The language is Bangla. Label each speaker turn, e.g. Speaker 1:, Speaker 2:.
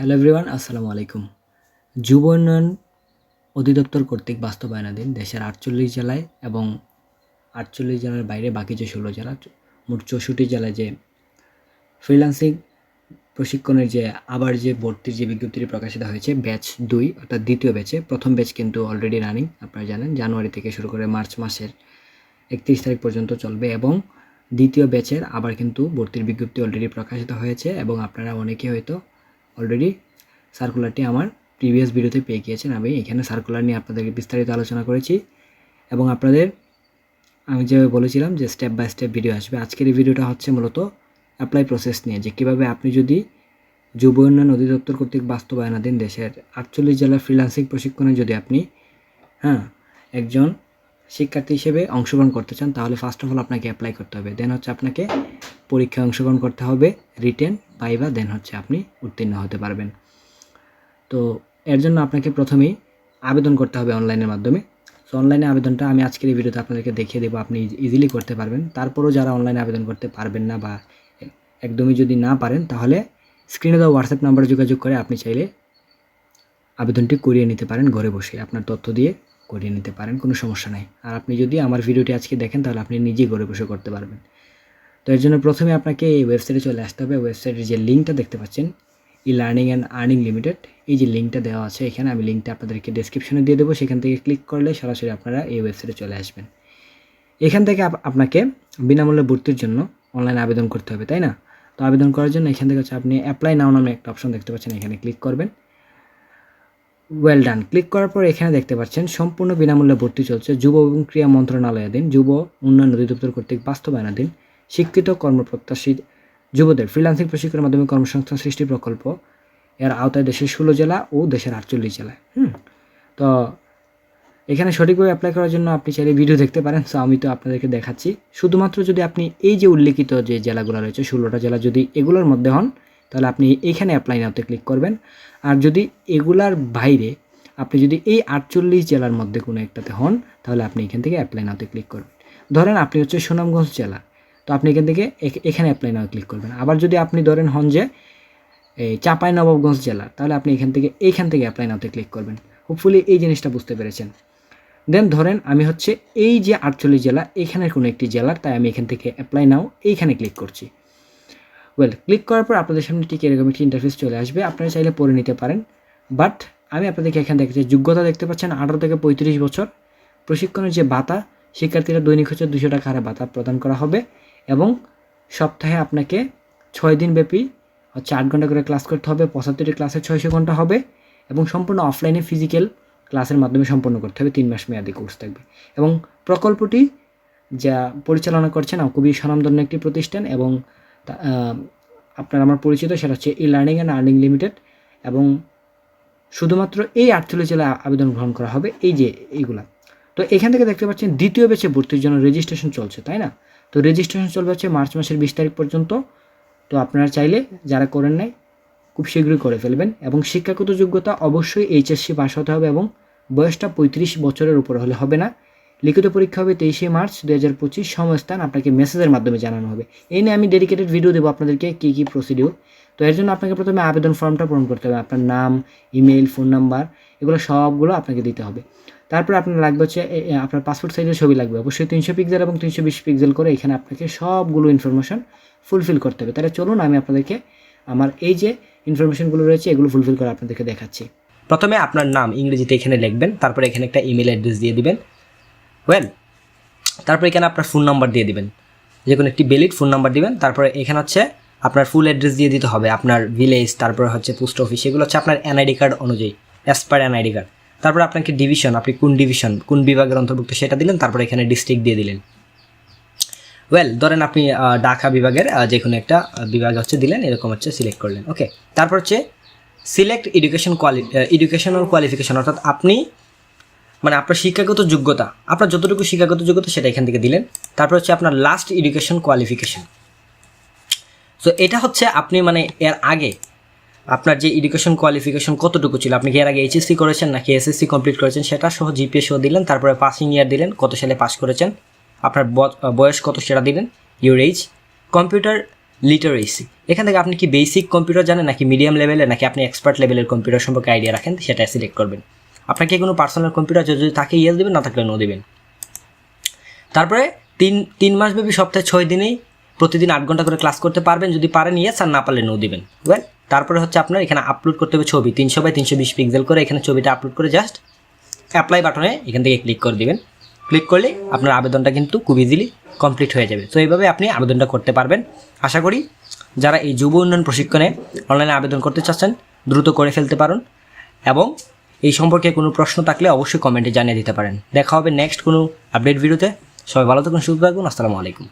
Speaker 1: হ্যালো এভরিওয়ান, আসসালামু আলাইকুম। যুব উন্নয়ন অধিদপ্তর কর্তৃক বাস্তবায়নাধীন দেশের আটচল্লিশ জেলায় এবং আটচল্লিশ জেলার বাইরে বাকি যে ষোলো জেলা, মোট চৌষট্টি জেলায় যে ফ্রিল্যান্সিং প্রশিক্ষণের যে আবার যে ভর্তির যে বিজ্ঞপ্তিটি প্রকাশিত হয়েছে ব্যাচ দুই, অর্থাৎ দ্বিতীয় ব্যাচে প্রথম ব্যাচ কিন্তু অলরেডি রানিং আপনারা জানেন, জানুয়ারি থেকে শুরু করে মার্চ মাসের একত্রিশ তারিখ পর্যন্ত চলবে এবং দ্বিতীয় ব্যাচের আবার কিন্তু ভর্তির বিজ্ঞপ্তি অলরেডি প্রকাশিত হয়েছে এবং আপনারা অনেকে হয়তো অলরেডি সার্কুলারটি আমার প্রিভিয়াস ভিডিওতে পেয়ে গিয়েছেন। আমি এখানে সার্কুলার নিয়ে আপনাদেরকে বিস্তারিত আলোচনা করেছি এবং আপনাদের আমি যে বলেছিলাম যে স্টেপ বাই স্টেপ ভিডিও আসবে, আজকের এই ভিডিওটা হচ্ছে মূলত অ্যাপ্লাই প্রসেস নিয়ে, যে কীভাবে আপনি যদি যুব উন্নয়ন অধিদপ্তর কর্তৃক বাস্তবায়নাধীন দেশের আটচল্লিশ জেলার ফ্রিল্যান্সিং প্রশিক্ষণে যদি আপনি হ্যাঁ একজন শিক্ষার্থী হিসেবে অংশগ্রহণ করতে চান, তাহলে ফার্স্ট অফ অল আপনাকে অ্যাপ্লাই করতে হবে। দেন হচ্ছে আপনাকে পরীক্ষায় অংশগ্রহণ করতে হবে রিটেন পাইবা দেন হচ্ছে আপনি উত্তীর্ণ হতে পারবেন। তো এর জন্য আপনাকে প্রথমেই আবেদন করতে হবে অনলাইনের মাধ্যমে। সো অনলাইনে আবেদনটা আমি আজকের এই ভিডিওতে আপনাদেরকে দেখিয়ে দেবো, আপনি ইজিলি করতে পারবেন। তারপরও যারা অনলাইনে আবেদন করতে পারবেন না বা একদমই যদি না পারেন, তাহলে স্ক্রিনে দেওয়া হোয়াটসঅ্যাপ নাম্বারে যোগাযোগ করে আপনি চাইলে আবেদনটি করিয়ে নিতে পারেন ঘরে বসে। আপনার তথ্য দিয়ে করিয়ে নিতে পারেন, কোনো সমস্যা নাই। আর আপনি যদি আমার ভিডিওটি আজকে দেখেন, তাহলে আপনি নিজেই ঘরে বসে করতে পারবেন। তো এর জন্য প্রথমে আপনাকে এই ওয়েবসাইটে চলে আসতে হবে। ওয়েবসাইটের যে লিঙ্কটা দেখতে পাচ্ছেন e learning and earning limited এই যে লিঙ্কটা দেওয়া আছে এখানে আমি লিঙ্কটা আপনাদেরকে ডেসক্রিপশনে দিয়ে দেবো। সেখান থেকে ক্লিক করলে সরাসরি আপনারা এই ওয়েবসাইটে চলে আসবেন। এখান থেকে আপ- আপনাকে বিনামূল্যে ভর্তির জন্য অনলাইনে আবেদন করতে হবে, তাই না? তো আবেদন করার জন্য এখান থেকে হচ্ছে আপনি অ্যাপ্লাই নাও নামে একটা অপশন দেখতে পাচ্ছেন, এখানে ক্লিক করবেন। ওয়েল ডান ক্লিক করার পর এখানে দেখতে পাচ্ছেন সম্পূর্ণ বিনামূল্যে ভর্তি চলছে। যুব এবং ক্রীড়া মন্ত্রণালয়াধীন যুব উন্নয়ন অধিদপ্তর কর্তৃক বাস্তবায়নাধীন শিক্ষিত কর্মপ্রত্যাশী যুবদের ফ্রিল্যান্সিং প্রশিক্ষণের মাধ্যমে কর্মসংস্থান সৃষ্টি প্রকল্প এর আওতায় দেশের ষোলো জেলা ও দেশের আটচল্লিশ জেলায়, হুম? তো এখানে সঠিকভাবে অ্যাপ্লাই করার জন্য আপনি চাইলে ভিডিও দেখতে পারেন। সো আমি তো আপনাদেরকে দেখাচ্ছি। শুধুমাত্র যদি আপনি এই যে উল্লেখিত যে জেলাগুলো রয়েছে, ষোলোটা জেলা যদি এগুলোর মধ্যে হন, তাহলে আপনি এইখানে অ্যাপ্লাই নাওতে ক্লিক করবেন। আর যদি এগুলার বাইরে আপনি যদি এই আটচল্লিশ জেলার মধ্যে কোনো একটাতে হন, তাহলে আপনি এখান থেকে অ্যাপ্লাই নাওতে ক্লিক করবেন। ধরেন আপনি হচ্ছে সুনামগঞ্জ জেলা। তো আপনি এখান থেকে এখ- এখানে অ্যাপ্লাই নাও ক্লিক করবেন। আবার যদি আপনি ধরেন হন যে, এই চাঁপাই নবাবগঞ্জ জেলা, তাহলে আপনি এখান থেকে এইখান থেকে অ্যাপ্লাই নাওতে ক্লিক করবেন। হোপফুলি এই জিনিসটা বুঝতে পেরেছেন। দেন ধরেন আমি হচ্ছে এই যে আটচল্লিশ জেলা, এখানের কোনো একটি জেলার, তাই আমি এখান থেকে অ্যাপ্লাই নাও, এইখানে ক্লিক করছি। ওয়েল ক্লিক করার পর আপনাদের সামনে ঠিক এরকম একটি ইন্টারফেস চলে আসবে। আপনারা চাইলে পড়ে নিতে পারেন। বাট আমি আপনাদেরকে এখানে দেখতে যোগ্যতা দেখতে পাচ্ছেন, আঠারো থেকে পঁয়ত্রিশ বছর। প্রশিক্ষণের যে ভাতা, শিক্ষার্থীরা দৈনিক হচ্ছে দুশো টাকা হারে ভাতা প্রদান করা হবে। এবং সপ্তাহে আপনাকে ছয় দিন ব্যাপী আট ঘণ্টা করে ক্লাস করতে হবে, পঁচাত্তরটি ক্লাসে ছয়শো ঘণ্টা হবে এবং সম্পূর্ণ অফলাইনে ফিজিক্যাল ক্লাসের মাধ্যমে সম্পন্ন করতে হবে, তিন মাস মেয়াদি কোর্স থাকবে। এবং প্রকল্পটি যা পরিচালনা করছেন খুবই স্বনামধন্য একটি প্রতিষ্ঠান এবং আপনার আমার পরিচিত সেটা হচ্ছে e learning and earning limited এবং শুধুমাত্র এই আটচল্লিশ জেলায় আবেদন গ্রহণ করা হবে, এই যে এইগুলা। তো এখান থেকে দেখতে পাচ্ছেন দ্বিতীয় ব্যাচে ভর্তির জন্য রেজিস্ট্রেশন চলছে, তাই না? তো রেজিস্ট্রেশন চলবে হচ্ছে মার্চ মাসের বিশ তারিখ পর্যন্ত। তো আপনারা চাইলে যারা করেন নাই, খুব শীঘ্রই করে ফেলবেন এবং শিক্ষাগত যোগ্যতা অবশ্যই এইচএসসি পাস হতে হবে এবং বয়সটা পঁয়ত্রিশ বছরের উপর হলে হবে না। লিখিত পরীক্ষা হবে তেইশে মার্চ দু হাজার পঁচিশ সময়স্থান আপনাকে মেসেজের মাধ্যমে জানানো হবে। এই নিয়ে আমি ডেডিকেটেড ভিডিও দেবো আপনাদেরকে কী কী প্রসিডিউর তো এর জন্য আপনাকে প্রথমে আবেদন ফর্মটা পূরণ করতে হবে। আপনার নাম ইমেল ফোন নাম্বার এগুলো সবগুলো আপনাকে দিতে হবে। তারপর আপনার লাগবে হচ্ছে আপনার পাসপোর্ট সাইজের ছবি লাগবে। অবশ্যই তিনশো পিক্সেল এবং তিনশো বিশ পিক্সেল করে এখানে আপনাকে সবগুলো ইনফরমেশন ফুলফিল করতে হবে। তাহলে চলুন আমি আপনাদেরকে আমার এই যে ইনফরমেশনগুলো রয়েছে, এগুলো ফুলফিল করে আপনাদেরকে দেখাচ্ছি।
Speaker 2: প্রথমে আপনার নাম ইংরেজিতে এখানে লিখবেন, তারপরে এখানে একটা ইমেল অ্যাড্রেস দিয়ে দিবেন। ওয়েল তারপরে এখানে আপনার ফোন নাম্বার দিয়ে দিবেন। যে কোনো একটি বেলিড ফোন নাম্বার দিবেন, তারপরে এখানে হচ্ছে আপনার ফুল অ্যাড্রেস দিয়ে দিতে হবে। আপনার ভিলেজ তারপরে হচ্ছে পোস্ট অফিস এগুলো হচ্ছে আপনার এনআইডি কার্ড অনুযায়ী অ্যাজ পার এনআইডি কার্ড তারপরে আপনাকে ডিভিশন আপনি কোন ডিভিশন কোন বিভাগের অন্তর্ভুক্ত সেটা দিলেন, তারপরে এখানে ডিস্ট্রিক্ট দিয়ে দিলেন। ওয়েল ধরেন আপনি ঢাকা বিভাগের যে কোনো একটা বিভাগ হচ্ছে দিলেন, এরকম হচ্ছে সিলেক্ট করলেন। ওকে তারপর হচ্ছে select education quali educational qualification অর্থাৎ আপনি মানে আপনার শিক্ষাগত যোগ্যতা, আপনার যতটুকু শিক্ষাগত যোগ্যতা সেটা এখান থেকে দিলেন। তারপর হচ্ছে আপনার লাস্ট এডুকেশন কোয়ালিফিকেশন সো এটা হচ্ছে আপনি মানে এর আগে আপনার যে এডুকেশন কোয়ালিফিকেশন কতটুকু ছিল? আপনি কি এর আগে এইচএসসি করেছেন নাকি এসএসসি কমপ্লিট করেছেন সেটা সহ জিপিএ সহ দিলেন, তারপরে পাসিং ইয়ার দিলেন, কত সালে পাস করেছেন? আপনার বয়স কত সেটা দিলেন? ইউর এইজ কম্পিউটার লিটারেসি এখান থেকে আপনি কি বেসিক কম্পিউটার জানেন নাকি মিডিয়াম লেভেলের নাকি আপনি এক্সপার্ট লেভেলের কম্পিউটার সম্পর্কে আইডিয়া রাখেন? সেটা সিলেক্ট করবেন। আপনাকে কোনো পার্সোনাল কম্পিউটার? যদি থাকে ইয়েস দেবেন, না থাকলে নো দেবেন। তারপরে তিন তিন মাসব্যাপী সপ্তাহে ছয় দিনেই প্রতিদিন আট ঘণ্টা করে ক্লাস করতে পারবেন, যদি পারেন ইয়েস আর না পারলে নো দিবেন। ওয়েল তারপরে হচ্ছে আপনার এখানে আপলোড করতে হবে ছবি, তিনশো বাই তিনশো বিশ পিক্সেল করে এখানে ছবিটা আপলোড করে জাস্ট অ্যাপ্লাই বাটনে এখান থেকে ক্লিক করে দিবেন। ক্লিক করলে আপনার আবেদনটা কিন্তু খুব ইজিলি কমপ্লিট হয়ে যাবে। তো এইভাবে আপনি আবেদনটা করতে পারবেন। আশা করি যারা এই যুব উন্নয়ন প্রশিক্ষণে অনলাইনে আবেদন করতে চাচ্ছেন, দ্রুত করে ফেলতে পারেন এবং এই সম্পর্কে কোনো প্রশ্ন থাকলে অবশ্যই কমেন্টে জানিয়ে দিতে পারেন। দেখা হবে নেক্সট কোনো আপডেট ভিডিওতে সবাই ভালো থাকুন, সুস্থ থাকুন। আসসালামু আলাইকুম।